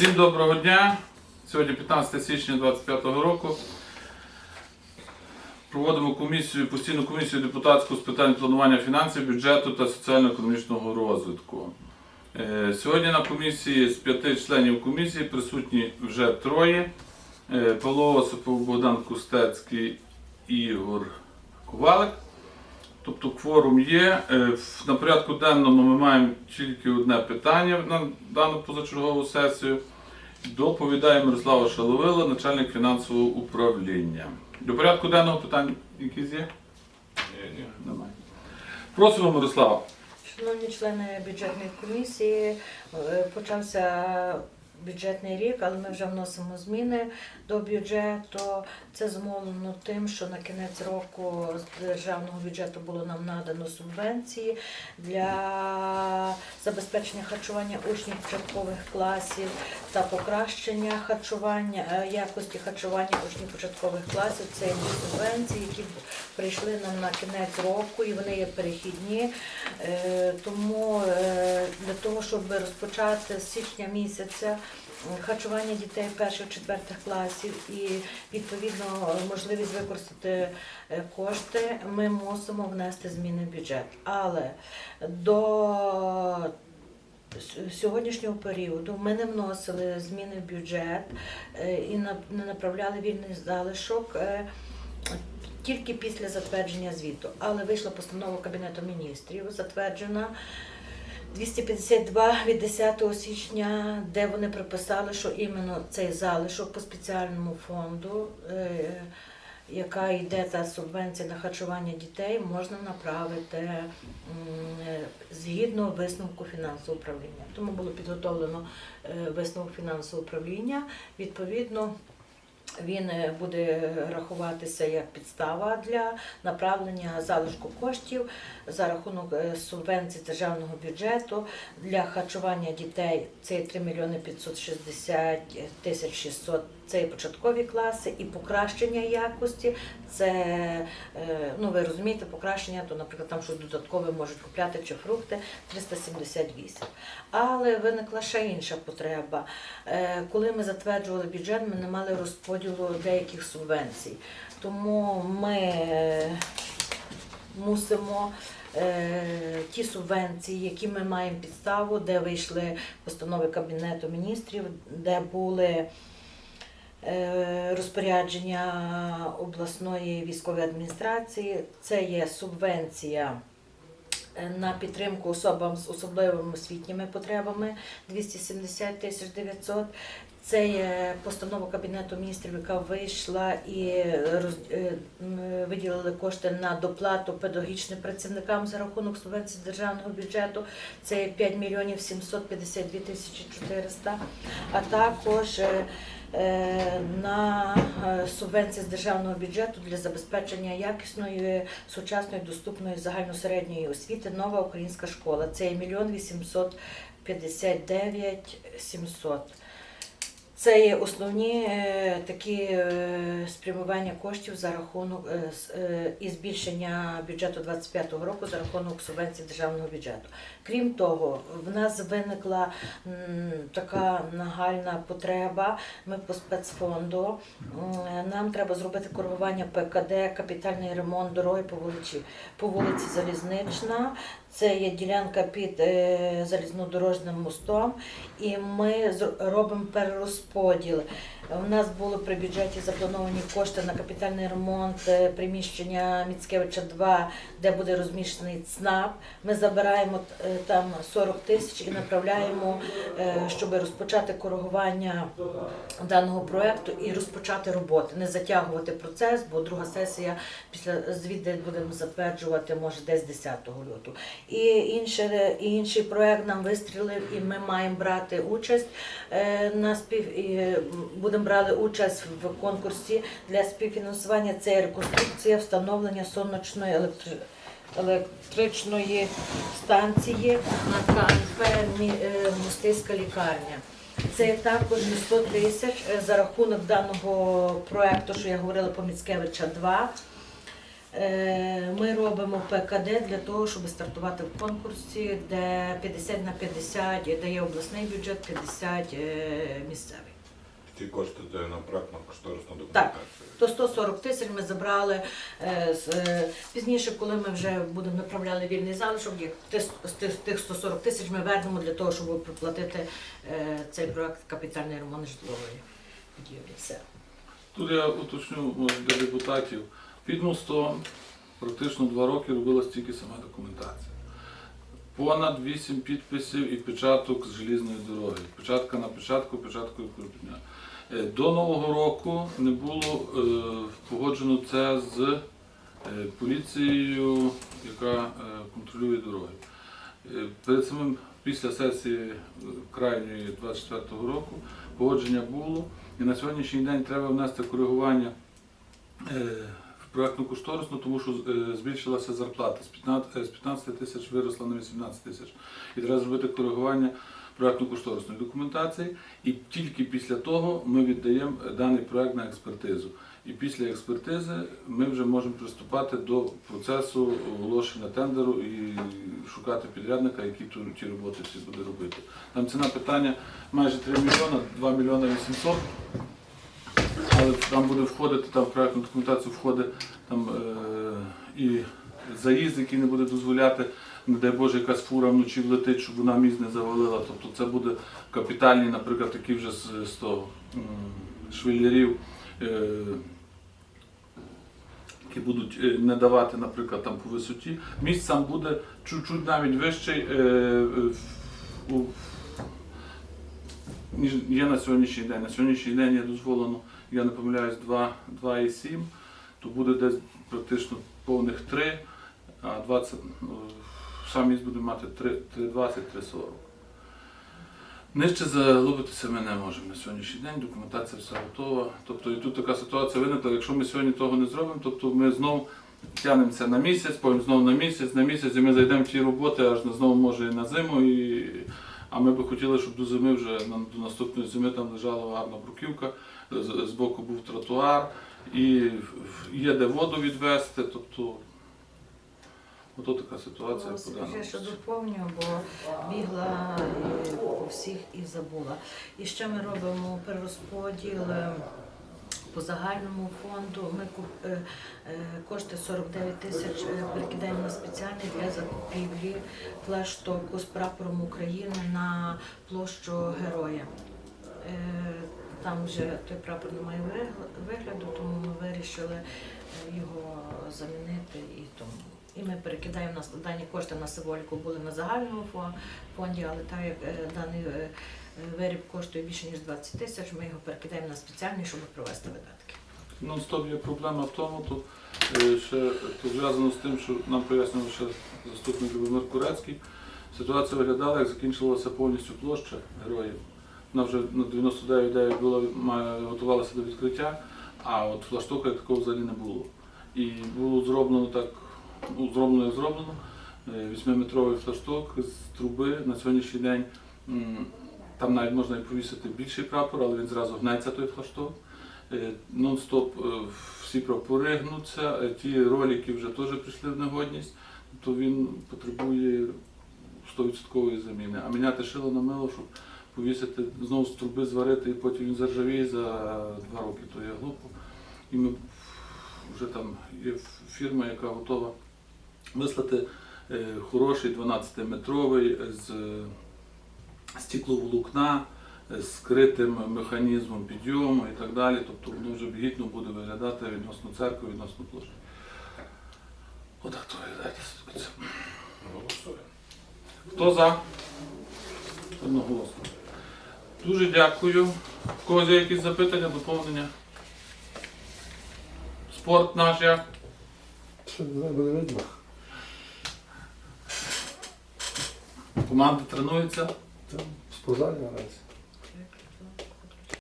Всім доброго дня. Сьогодні 15 січня 2025 року. Проводимо комісію, постійну комісію депутатську з питань планування фінансів, бюджету та соціально-економічного розвитку. Е, Сьогодні на комісії з п'яти членів комісії присутні вже троє. Е, Павло Осипов, Богдан Кустецький, Ігор Ковалик. Тобто кворум є. Е, На порядку денному ми маємо тільки одне питання на дану позачергову сесію. Доповідає Мирослава Шаловила, начальник фінансового управління. До порядку денного питань якісь є? Ні. Немає. Просимо, Мирослава. Шановні члени бюджетної комісії, е, почався бюджетний рік, але ми вже вносимо зміни до бюджету. Це зумовлено тим, що на кінець року з державного бюджету було нам надано субвенції для забезпечення харчування учнів початкових класів та покращення харчування е, якості харчування учнів початкових класів. Це є субвенції, які прийшли нам на кінець року, і вони є перехідні. Е, Тому е, для того, щоб розпочати з січня місяця харчування дітей перших четвертих класів і відповідно можливість використати е, кошти, ми мусимо внести зміни в бюджет. Але до сьогоднішнього періоду ми не вносили зміни в бюджет е, і не направляли вільний залишок. е, тільки після затвердження звіту. Але вийшла постанова Кабінету міністрів, затверджена 252 від 10 січня, де вони приписали, що іменно цей залишок по спеціальному фонду, е, яка йде та субвенція на харчування дітей, можна направити е, згідно висновку фінансового управління. Тому було підготовлено е, висновок фінансового управління. Відповідно, він е, буде рахуватися як підстава для направлення залишку коштів за рахунок субвенції державного бюджету для харчування дітей. Це 3 мільйони 560 тисяч 600 це є початкові класи і покращення якості. Це е, ну ви розумієте, покращення, то, наприклад, там щось додаткове можуть купляти чи фрукти 378. Але виникла ще інша потреба. Е, Коли ми затверджували бюджет, ми не мали розподілу деяких субвенцій. Тому ми е, мусимо ті субвенції, які ми маємо підставу, де вийшли постанови Кабінету міністрів, де були розпорядження обласної військової адміністрації, це є субвенція. е, На підтримку особам з особливими освітніми потребами 270 тисяч 900. Це є постанова Кабінету міністрів, яка вийшла і роз- е, виділили кошти на доплату педагогічним працівникам за рахунок субвенцій з державного бюджету. Це є 5 мільйонів 752 тисячі 400. А також е, е, на субвенції з державного бюджету для забезпечення якісної, сучасної, доступної загальносередньої освіти нова українська школа. Це є мільйон 859 700. Це є основні е, такі е, спрямування коштів за рахунок е, і збільшення бюджету 2025 року за рахунок субвенцій державного бюджету. Крім того, в нас виникла така нагальна потреба. Ми по спецфонду нам треба зробити коригування ПКД, капітальний ремонт дороги по вулиці по вулиці Залізнична. Це є ділянка під залізнодорожним мостом, і ми з- робимо перерозподіл розподіл у нас було при бюджеті заплановані кошти на капітальний ремонт е, приміщення Міцкевича 2, де буде розміщений ЦНАП. Ми забираємо е, там 40 тисяч і направляємо, е, щоб розпочати коригування даного проекту і розпочати роботи, не затягувати процес, бо друга сесія після звідти будемо затверджувати може десь 10 лютого. І інше, і інший проект нам вистрілив, і ми маємо брати участь на спів і будемо брати участь в конкурсі для співфінансування. Це реконструкція, встановлення сонячної електри... електричної станції на КНП Мі- е, лікарня. Це також 100 тисяч е, за рахунок даного проекту, що я говорила по Міцкевича 2. Е, Ми робимо ПКД для того, щоб стартувати в конкурсі, де 50 на 50 дає обласний бюджет, 50 е, місцевий. Ті кошти де на кошторисну Так. документацію. То 140 тисяч ми забрали е, з, е, пізніше, коли ми вже будемо направляли вільний залишок, як з тих- тих 140 тисяч ми вернемо для того, щоб проплатити е, цей проект капітальний ремонт житлової будівлі. Все. Тут я уточню може, для депутатів. Під мостом практично два роки робилась тільки сама документація. Понад вісім підписів і печаток з желізної дороги. Печатка на печатку, печатку і дня. Е, До Нового року не було е, погоджено це з е, поліцією, яка контролює дороги. Перед самим після сесії крайньої 24-го року погодження було. І на сьогоднішній день треба внести коригування в проектну кошторисну, тому що збільшилася зарплата. З 15, з 15 тисяч виросла на 18 тисяч. І треба зробити коригування проектно-кошторисної документації. І тільки після того ми віддаємо даний проект на експертизу. І після експертизи ми вже можемо приступати до процесу оголошення тендеру і шукати підрядника, який ті роботи всі буде робити. Там ціна питання майже 3 мільйона, 2 мільйона 800. Але там буде входити, там в проектну документацію входить там, е, і заїзд, який не буде дозволяти, не дай Боже, якась фура вночі влетить, щоб вона міст не завалила. Тобто це буде капітальні, наприклад, такі вже з, з того м, швеллерів, е, які будуть е, не давати, наприклад, там по висоті. Міст сам буде чуть-чуть навіть вищий. Е, е, у- ніж є на сьогоднішній день. На сьогоднішній день є дозволено, я не помиляюсь, 2 2,7, то буде десь практично повних 3, а 20, ну, сам міст буде мати 3 3,20, 3,40. Нижче залубитися ми не можемо на сьогоднішній день, документація все готова. Тобто і тут така ситуація виникла, якщо ми сьогодні того не зробимо, тобто ми знову тягнемося на місяць, потім знову на місяць, на місяць, і ми зайдемо в ті роботи, аж знову може і на зиму. І... А ми би хотіли, щоб до зими вже до наступної зими там лежала гарна бруківка, з, з боку був тротуар, і є де воду відвести. Тобто, ото така ситуація по даному. Я ще доповню, бо бігла е, по всіх і забула. І ще ми робимо перерозподіл е, по загальному фонду. Ми куп- е, е, кошти 49 тисяч е, перекидаємо на спеціальний для закупівлі флештоку з прапором України на площу Героя. Е, Там вже той прапор не має вигляду, тому ми вирішили е, його замінити і тому. І ми перекидаємо нас дані кошти на символіку були на загальному фо- фонді, але так як е, даний е, виріб коштує більше ніж 20 тисяч, ми його перекидаємо на спеціальний, щоб провести видатки. Нон-стоп є проблема в тому, то е, ще то зв'язано з тим, що нам пояснював ще заступник Любомир Курецький. Ситуація виглядала, як закінчилася повністю площа героїв. Вона вже на 99,9 була готувалася до відкриття, а от флаштока такого взагалі не було. І було зроблено так, ну, зроблено як зроблено. Е, Вісьмиметровий флашток з труби на сьогоднішній день. Там навіть можна і повісити більший прапор, але він зразу гнеться той флашток. Е, Нон-стоп е, всі прапори гнуться, ті ролики вже теж прийшли в негодність, то він потребує 100% заміни. А міняти шило на мило, щоб повісити, знову з труби зварити, і потім він заржавіє за два роки, то є глупо. І ми вже там є фірма, яка готова вислати е, хороший 12-метровий з стекловолокна з скритим механізмом підйому і так далі. Тобто воно вже гідно буде виглядати відносно церкви, відносно площі. Отак то виглядає. Голосуємо. Хто за? Одноголосно. Дуже дякую. В когось є якісь запитання, доповнення? Спорт наш як? Що не буде видно. Команда тренується. Там спортзалі наразі.